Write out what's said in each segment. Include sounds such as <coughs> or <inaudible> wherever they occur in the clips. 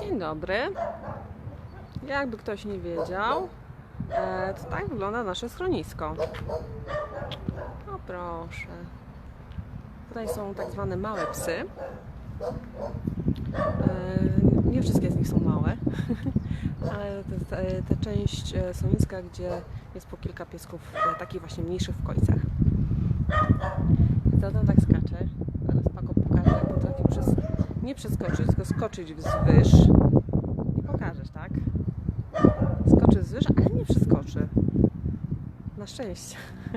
Dzień dobry. Jakby ktoś nie wiedział, e, to tak wygląda nasze schronisko. O proszę. Tutaj są tak zwane małe psy. E, Nie wszystkie z nich są małe, <laughs> ale e, ta część e, schroniska, gdzie jest po kilka piesków, takich właśnie mniejszych w końcach. Co tam tak skacze? Zaraz Paco pokaże, jak potrafi przez, nie przeskoczyć, tylko skoczyć wzwyż. Nie pokażesz, tak? Skoczy wzwyż, ale nie przeskoczy. Na szczęście. <laughs>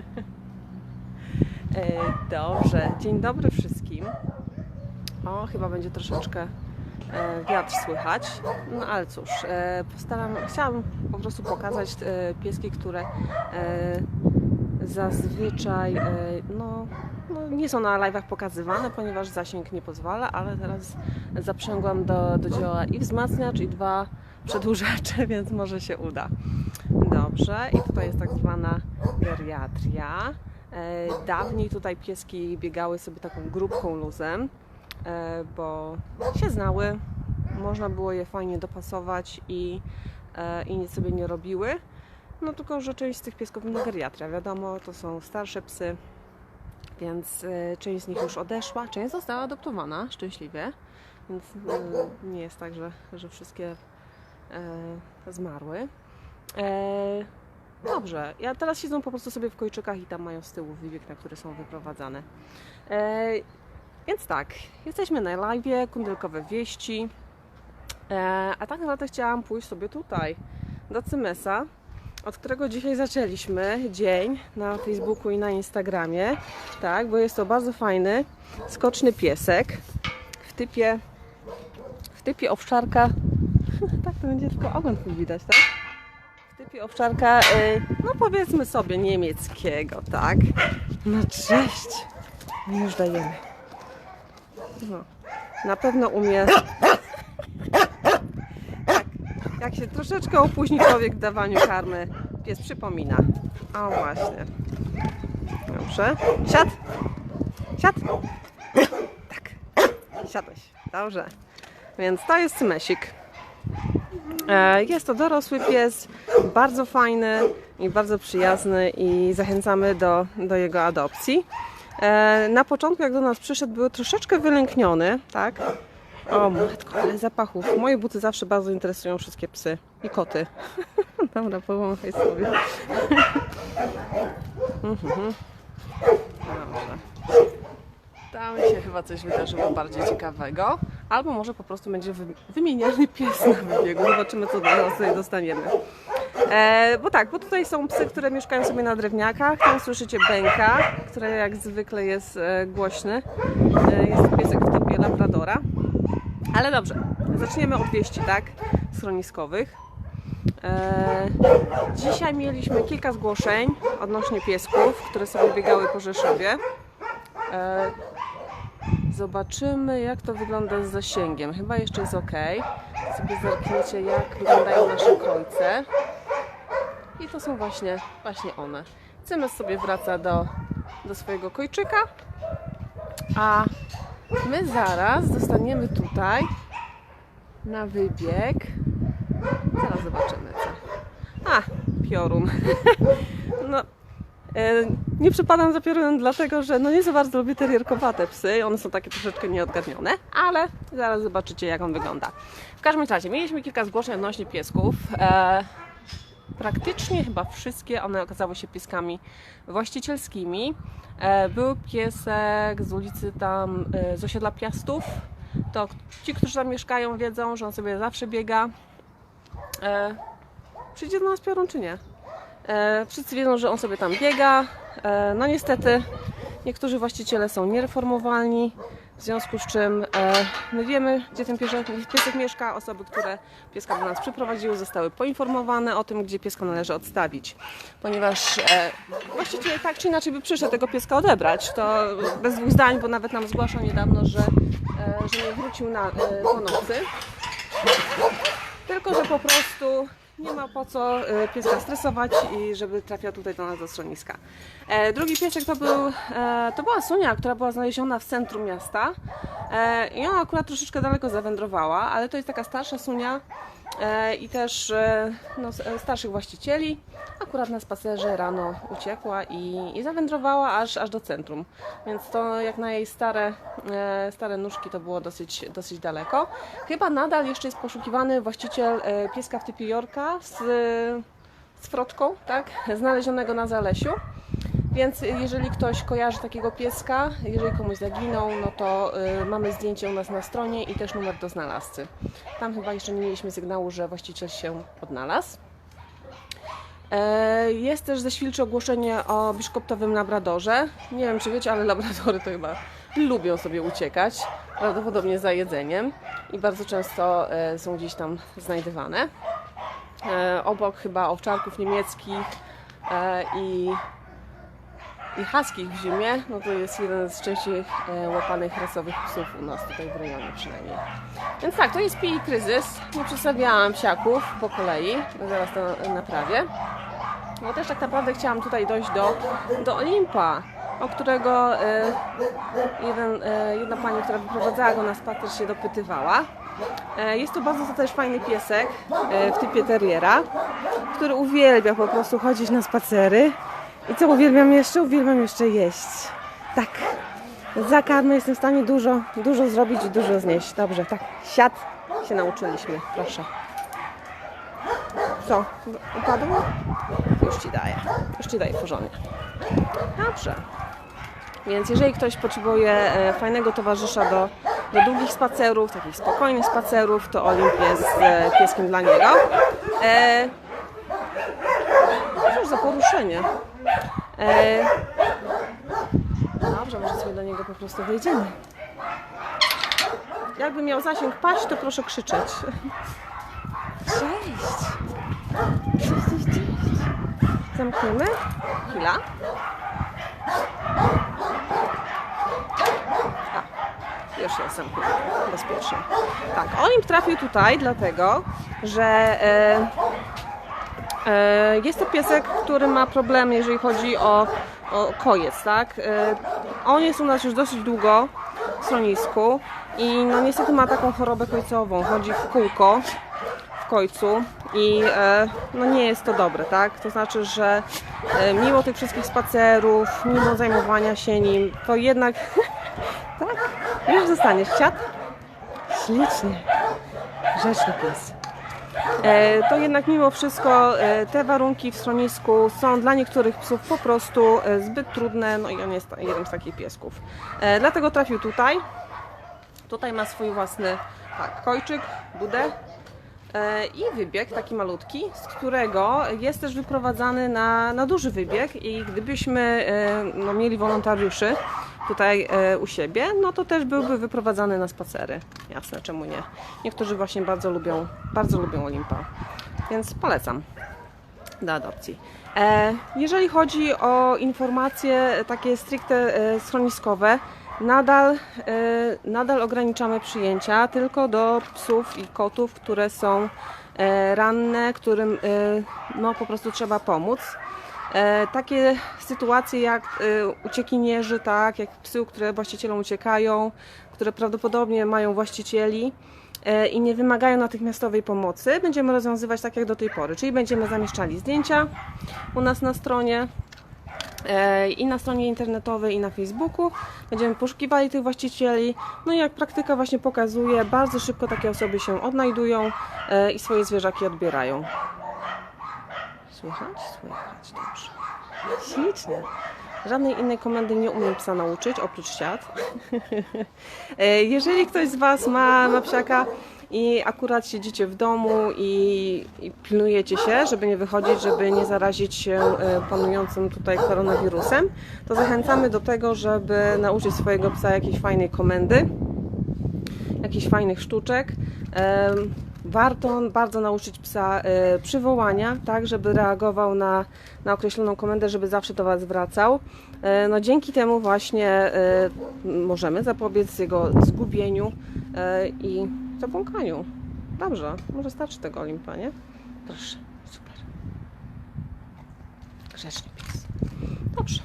E, Dobrze, dzień dobry wszystkim. O, chyba będzie troszeczkę e, wiatr słychać. No ale cóż, e, postaram, chciałam po prostu pokazać pieski, które zazwyczaj no, nie są na live'ach pokazywane, ponieważ zasięg nie pozwala, ale teraz zaprzęgłam do, do dzieła i wzmacniacz, i dwa przedłużacze, <laughs> więc może się uda. Dobrze, i tutaj jest tak zwana geriatria. E, Dawniej tutaj pieski biegały sobie taką grupką luzem, e, bo się znały, można było je fajnie dopasować i, e, i nic sobie nie robiły. No tylko, że część z tych piesków na geriatria, wiadomo, to są starsze psy, więc e, część z nich już odeszła, część została adoptowana szczęśliwie, więc e, nie jest tak, że, że wszystkie e, zmarły. Dobrze, ja teraz siedzą po prostu sobie w kojczykach i tam mają z tyłu wybieg, na który są wyprowadzane. Więc tak, jesteśmy na live, kundelkowe wieści, a tak naprawdę chciałam pójść sobie tutaj, do Cymesa, od którego dzisiaj zaczęliśmy dzień na Facebooku i na Instagramie, tak, bo jest to bardzo fajny, skoczny piesek w typie, w typie owczarka, <laughs> tak to będzie tylko ogon widać, tak? W typie owczarka, y, no powiedzmy sobie niemieckiego, tak? No cześć, już dajemy. No, na pewno umie tak, jak się troszeczkę opóźni człowiek w dawaniu karmy, pies przypomina. O właśnie. Dobrze. Siad. Siad. <coughs> Tak. Siadłeś. Dobrze. Więc to jest cymesik. E, Jest to dorosły pies, bardzo fajny i bardzo przyjazny i zachęcamy do, do jego adopcji. E, Na początku jak do nas przyszedł był troszeczkę wylękniony, tak? O matko, ale zapachów. Moje buty zawsze bardzo interesują wszystkie psy i koty. <laughs> Dobra, powąchaj sobie. Mhm. Dobrze. Tam się chyba coś wydarzyło bardziej ciekawego. Albo może po prostu będzie wy- wymieniany pies na wybiegu. Zobaczymy, co do nas tutaj dostaniemy. E, bo tak, bo tutaj są psy, które mieszkają sobie na drewniakach. Tam słyszycie bęka, który jak zwykle jest e, głośny. E, jest to piesek w typie Labradora. Ale dobrze, zaczniemy od wieści, tak? Schroniskowych. E, dzisiaj mieliśmy kilka zgłoszeń odnośnie piesków, które sobie biegały po Rzeszowie. E, zobaczymy, jak to wygląda z zasięgiem. Chyba jeszcze jest ok. Sobie zerkniecie, jak wyglądają nasze końce. I to są właśnie, właśnie one. Cymes sobie wraca do, do swojego kojczyka, a my zaraz dostaniemy tutaj na wybieg. Zaraz zobaczymy co. A, piorun. <laughs> no, e, nie przepadam za piorunem dlatego, że no nie za bardzo lubię terierkowate psy. One są takie troszeczkę nieodgadnione, ale zaraz zobaczycie jak on wygląda. W każdym razie mieliśmy kilka zgłoszeń odnośnie piesków. E, praktycznie chyba wszystkie one okazały się pieskami właścicielskimi. E, Był piesek z ulicy tam, e, z osiedla Piastów. To ci, którzy tam mieszkają wiedzą, że on sobie zawsze biega. E, Przyjdzie do nas piorun czy nie? Wszyscy wiedzą, że on sobie tam biega. No niestety niektórzy właściciele są niereformowalni, w związku z czym e, my wiemy, gdzie ten piesek, mieszka. Osoby, które pieska do nas przyprowadziły, zostały poinformowane o tym, gdzie pieska należy odstawić. Ponieważ e, właściciel tak czy inaczej by przyszedł tego pieska odebrać. To bez dwóch zdań, bo nawet nam zgłaszał niedawno, że, e, że nie wrócił na, po nocy. Tylko, że po prostu Nie ma po co e, pieska stresować i żeby trafiał tutaj do nas do schroniska. E, drugi piesek to, był, e, to była Sunia, która była znaleziona w centrum miasta. E, I ona akurat troszeczkę daleko zawędrowała, ale to jest taka starsza Sunia e, i też no, starszych właścicieli. Akurat na spacerze rano uciekła i, i zawędrowała aż, aż do centrum. Więc to jak na jej stare, stare nóżki to było dosyć, dosyć daleko. Chyba nadal jeszcze jest poszukiwany właściciel pieska w typie Z, z froczką, tak? Znalezionego na Zalesiu. Więc jeżeli ktoś kojarzy takiego pieska, jeżeli komuś zaginął, no to y, mamy zdjęcie u nas na stronie i też numer do znalazcy. Tam chyba jeszcze nie mieliśmy sygnału, że właściciel się odnalazł. E, Jest też ze Świlczy ogłoszenie o biszkoptowym labradorze. Nie wiem, czy wiecie, ale labradory to chyba lubią sobie uciekać, prawdopodobnie za jedzeniem i bardzo często e, są gdzieś tam znajdywane. E, Obok chyba owczarków niemieckich e, i i haskich w zimie, no to jest jeden z częściej e, łapanych rasowych psów u nas tutaj w rejonie przynajmniej. Więc tak, to jest pi kryzys. Nie przedstawiałam psiaków po kolei, zaraz to naprawię. No też tak naprawdę chciałam tutaj dojść do, do Olimpa, o którego jeden, jedna pani, która wyprowadzała go na spacer się dopytywała. E, Jest to bardzo też fajny piesek e, w typie terriera, który uwielbia po prostu chodzić na spacery. I co uwielbiam jeszcze? Uwielbiam jeszcze jeść. Tak. Za karmę jestem w stanie dużo, dużo zrobić i dużo znieść. Dobrze, tak. Siad się nauczyliśmy. Proszę. Co? Upadło? Już ci daję. Już ci daję porządnie. Dobrze. Więc jeżeli ktoś potrzebuje e, fajnego towarzysza do, do długich spacerów, takich spokojnych spacerów, to Olimp jest e, pieskiem dla niego. E, Cóż za poruszenie. E, dobrze, może sobie do niego po prostu wejdziemy. Jakby miał zasięg paść, to proszę krzyczeć. Cześć! Cześć, cześć, cześć. Zamkniemy? Chwila. Jest zamknięty. Bezpiecznie. Tak, Olimp trafił tutaj dlatego, że e, E, Jest to piesek, który ma problemy, jeżeli chodzi o, o kojec, tak? E, On jest u nas już dosyć długo w schronisku i no niestety ma taką chorobę kojcową. Chodzi w kółko w końcu i e, no nie jest to dobre, tak? To znaczy, że e, mimo tych wszystkich spacerów, mimo zajmowania się nim, to jednak już zostaniesz siad. Ślicznie. Grzeczny pies. E, to jednak mimo wszystko e, te warunki w schronisku są dla niektórych psów po prostu e, zbyt trudne, no i on jest jednym z takich piesków. E, Dlatego trafił tutaj. Tutaj ma swój własny tak, kojczyk, budę i wybieg taki malutki, z którego jest też wyprowadzany na, na duży wybieg i gdybyśmy e, no, mieli wolontariuszy tutaj e, u siebie, no to też byłby wyprowadzany na spacery. Jasne, czemu nie? Niektórzy właśnie bardzo lubią, bardzo lubią Olimpa, więc polecam do adopcji. E, jeżeli chodzi o informacje takie stricte e, schroniskowe, nadal, e, nadal ograniczamy przyjęcia tylko do psów i kotów, które są e, ranne, którym e, no, po prostu trzeba pomóc. E, takie sytuacje jak e, uciekinierzy, tak, jak psy, które właścicielom uciekają, które prawdopodobnie mają właścicieli e, i nie wymagają natychmiastowej pomocy, będziemy rozwiązywać tak jak do tej pory, czyli będziemy zamieszczali zdjęcia u nas na stronie i na stronie internetowej i na Facebooku. Będziemy poszukiwali tych właścicieli. No i jak praktyka właśnie pokazuje, bardzo szybko takie osoby się odnajdują e, i swoje zwierzaki odbierają. Słychać? Słychać, dobrze. Ślicznie. Żadnej innej komendy nie umiem psa nauczyć, oprócz siat. <laughs> E, Jeżeli ktoś z Was ma, ma psiaka i akurat siedzicie w domu i, i pilnujecie się, żeby nie wychodzić, żeby nie zarazić się e, panującym tutaj koronawirusem, to zachęcamy do tego, żeby nauczyć swojego psa jakiejś fajnej komendy, jakichś fajnych sztuczek. Warto bardzo nauczyć psa e, przywołania, tak, żeby reagował na, na określoną komendę, żeby zawsze do Was wracał. E, No, dzięki temu właśnie możemy zapobiec jego zgubieniu i Zabłąkaniu. Dobrze, może starczy tego Olimpa, nie? Proszę, super. Grzeczny pies. Dobrze.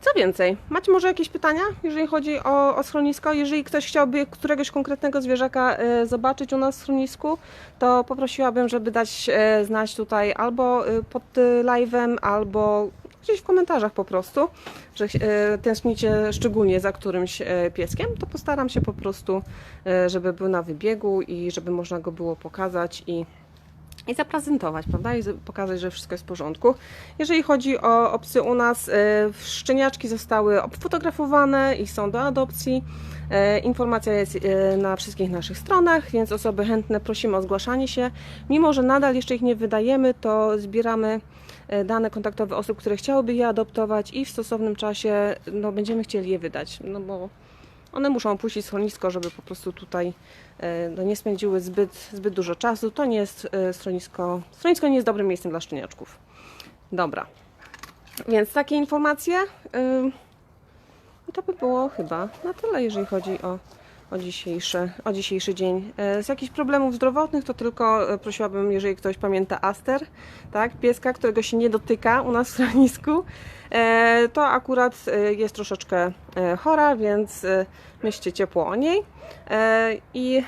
Co więcej, macie może jakieś pytania, jeżeli chodzi o, o schronisko? Jeżeli ktoś chciałby któregoś konkretnego zwierzaka e, zobaczyć u nas w schronisku, to poprosiłabym, żeby dać e, znać tutaj albo e, pod live'em, albo gdzieś w komentarzach po prostu, że e, tęsknicie szczególnie za którymś e, pieskiem, to postaram się po prostu, e, żeby był na wybiegu i żeby można go było pokazać i i zaprezentować, prawda? I pokazać, że wszystko jest w porządku. Jeżeli chodzi o, o psy u nas, e, szczeniaczki zostały obfotografowane i są do adopcji. E, Informacja jest e, na wszystkich naszych stronach, więc osoby chętne prosimy o zgłaszanie się. Mimo, że nadal jeszcze ich nie wydajemy, to zbieramy dane kontaktowe osób, które chciałyby je adoptować i w stosownym czasie no, będziemy chcieli je wydać, no bo one muszą opuścić schronisko, żeby po prostu tutaj no, nie spędziły zbyt, zbyt dużo czasu. To nie jest e, schronisko. Schronisko nie jest dobrym miejscem dla szczeniaczków. Dobra. Więc takie informacje. to by było chyba na tyle, jeżeli chodzi o, o, dzisiejszy, o dzisiejszy dzień. E, Z jakichś problemów zdrowotnych to tylko e, prosiłabym, jeżeli ktoś pamięta Aster, tak, pieska, którego się nie dotyka u nas w schronisku, e, to akurat jest troszeczkę chora, więc myślcie ciepło o niej. I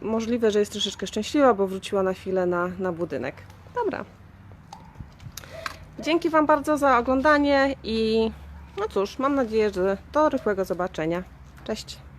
możliwe, że jest troszeczkę szczęśliwa, bo wróciła na chwilę na, na budynek. Dobra. Dzięki Wam bardzo za oglądanie i no cóż, mam nadzieję, że do rychłego zobaczenia. Cześć.